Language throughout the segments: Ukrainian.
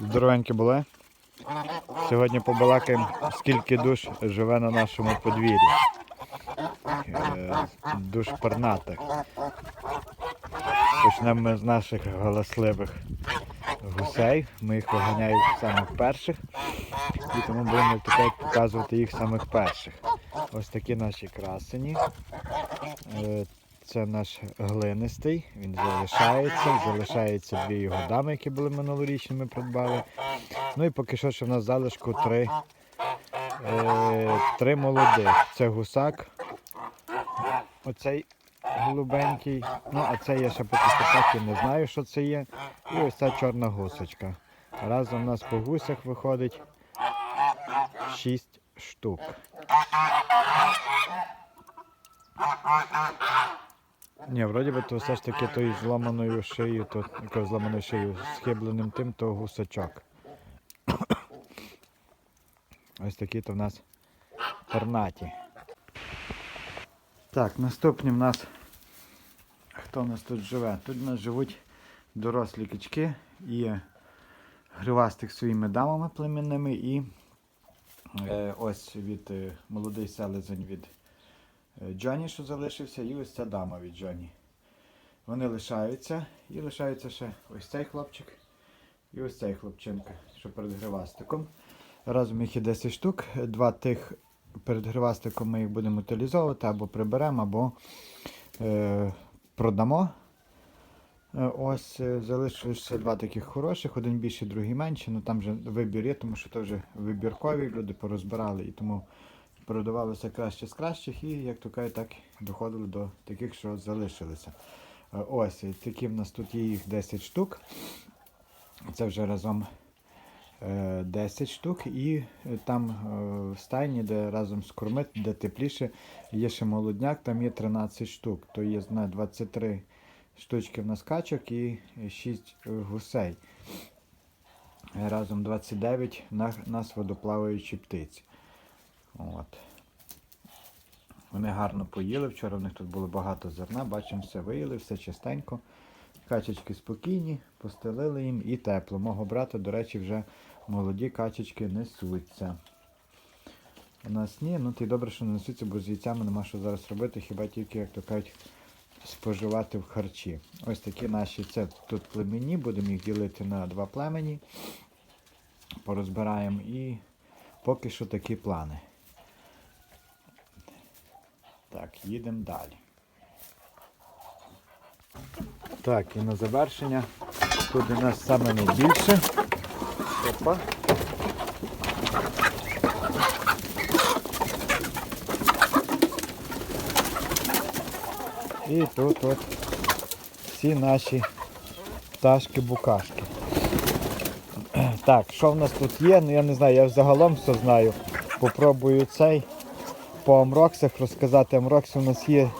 Здоровенькі були. Сьогодні побалакаємо, скільки душ живе на нашому подвір'ї. Е, Душ пернатих. Почнемо з наших галасливих гусей. Ми їх виганяємо самих перших. І тому будемо таке показувати їх самих перших. Ось такі наші красені. Це наш глинистий, він залишається, залишається дві його дами, які були минулорічні, ми придбали. Ну і поки що ще в нас залишку три, е, три молодих. Це гусак, оцей голубенький. Ну, а це я ще поки що не знаю, що це є. І ось ця чорна гусочка. Разом у нас по гусях виходить 6 штук. Ні, вроді би то все ж таки той зламаною шиєю, то якою зламаною шиєю, схибленим тим, то гусачок. Ось такі то в нас пернаті. Так, наступні в нас. Хто в нас тут живе? Тут в нас живуть дорослі качки і гривастик своїми дамами племінними і е, ось від е, молодий селезень від е, Джоні, що залишився, і ось ця дама від Джоні. Вони лишаються і лишається ще ось цей хлопчик і ось цей хлопчинка, що перед гривастиком. Разом їх є 10 штук. Два тих перед гривастиком ми їх будемо утилізовувати або приберемо, або е, продамо. Е, Ось е, залишилося два таких хороших, один більший, другий менший. Ну там вже вибір є, тому що це вже вибіркові, люди порозбирали і тому продавалося краще з кращих і, як то кажуть, так доходили до таких, що залишилися. Е, Ось такі в нас тут є їх 10 штук. Це вже разом е, 10 штук. І е, там е, в стайні, де разом з кормит, де тепліше, є ще молодняк, там є 13 штук. То є знає, 23 штучки в нас качок і 6 гусей. Е, Разом 29 на нас водоплаваючі птиці. От. Вони гарно поїли. Вчора в них тут було багато зерна, бачимо, все виїли, все чистенько. Качечки спокійні, постелили їм і тепло. Мого брата, до речі, вже молоді качечки несуться. У нас ні, ну ти добре, що не несуться, бо з яйцями нема що зараз робити, хіба тільки, як то кажуть, споживати в харчі. Ось такі наші це тут племені, будемо їх ділити на два племені. Порозбираємо і поки що такі плани. Так, їдемо далі. Так, і на завершення. Тут у нас саме найбільше. Опа. І тут от всі наші пташки-букашки. Так, що в нас тут є? Ну я не знаю, я загалом все знаю. Попробую цей по амроксах розказати. Амрокс у нас є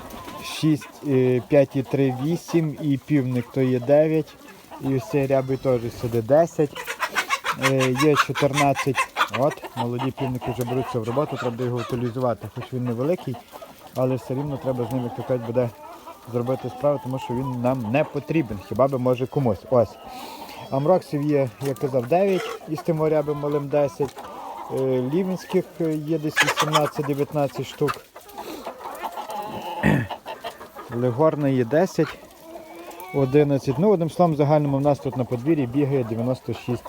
6, 5,3, 8 і півник то є 9. І ось цей рябий теж сюди 10. Е, Є 14. От, молоді півники вже беруться в роботу, треба його утилізувати. Хоч він невеликий, але все рівно треба з ним, як буде зробити справу, тому що він нам не потрібен. Хіба би може комусь. Ось. Амроксів є, як казав, 9 і з тим рябим малим 10. Е, Лівінських е, є десь 18-19 штук. Легорна є 10, 11. Ну, одним словом, загальному в нас тут на подвір'ї бігає 96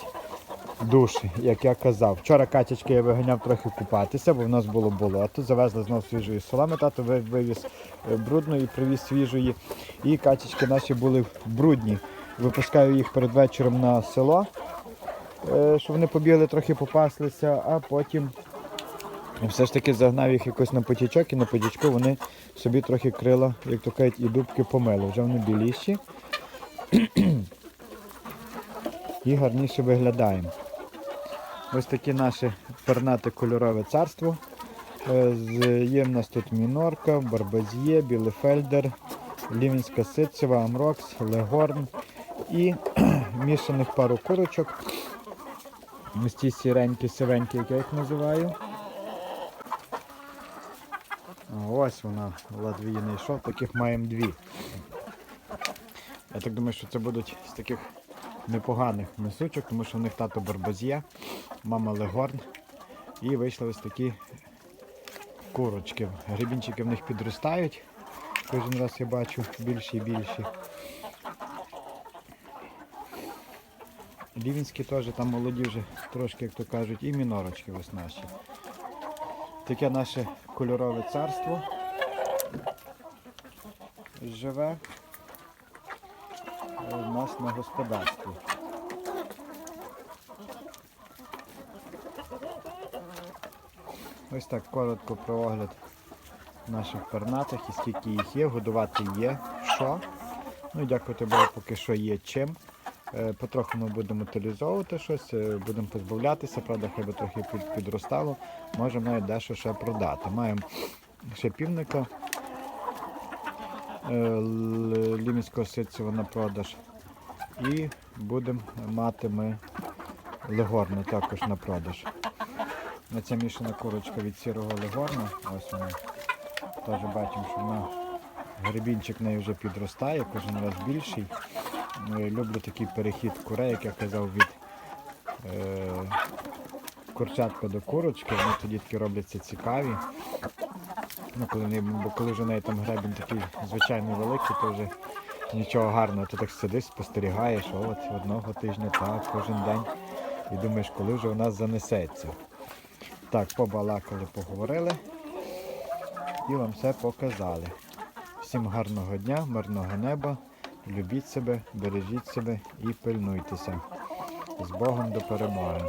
душ, як я казав. Вчора качечки я виганяв трохи купатися, бо в нас було болото. Завезли знову свіжої соломи, тато ви- вивіз е, брудної, привіз свіжої. І качечки наші були брудні. Випускаю їх перед вечором на село, щоб вони побігли, трохи попаслися, а потім все ж таки загнав їх якось на потічок і на потічку вони собі трохи крила, як то кажуть, і дубки помили. Вже вони біліші. І гарніше виглядаємо. Ось таке наше пернате кольорове царство. Е, Є в нас тут мінорка, барбазьє, білефельдер, лівінська ситцева, амрокс, легорн і мішаних пару курочок. Ось ті сіренькі, сивенькі, як я їх називаю. Ось вона, ледве її знайшов, таких маємо дві. Я так думаю, що це будуть з таких непоганих мисучок, тому що в них тато барбазє, мама легорн. І вийшли ось такі курочки. Гребінчики в них підростають. Кожен раз я бачу більші і більші. Рівенські теж там молоді вже трошки, як то кажуть, і мінорочки ось наші. Таке наше кольорове царство живе у нас на господарстві. Ось так коротко про огляд наших пернатих і скільки їх є, годувати є, що. Ну і дякувати Богу, поки що є чим. Е, Потроху ми будемо утилізовувати щось, е, будемо позбавлятися, правда, хай би трохи підростало. Можемо дещо ще продати. Маємо ще півника е, лімінського ситцева на продаж. І будемо мати ми легорну також на продаж. Оця мішана курочка від сірого легорна. Ось вона. Теж бачимо, що вона гребінчик неї вже підростає, кожен раз більший. Е, Люблю такий перехід курей, як я казав, від е, курчатка до курочки. Вони тоді такі робляться цікаві. Ну, коли, не, бо коли вже неї там гребінь такий звичайно великий, то вже нічого гарного. Ти так сидиш, спостерігаєш, от одного тижня так, кожен день. І думаєш, коли вже у нас занесеться. Так, побалакали, поговорили і вам все показали. Всім гарного дня, мирного неба, Любіть себе, бережіть себе і пильнуйтеся. З Богом до перемоги.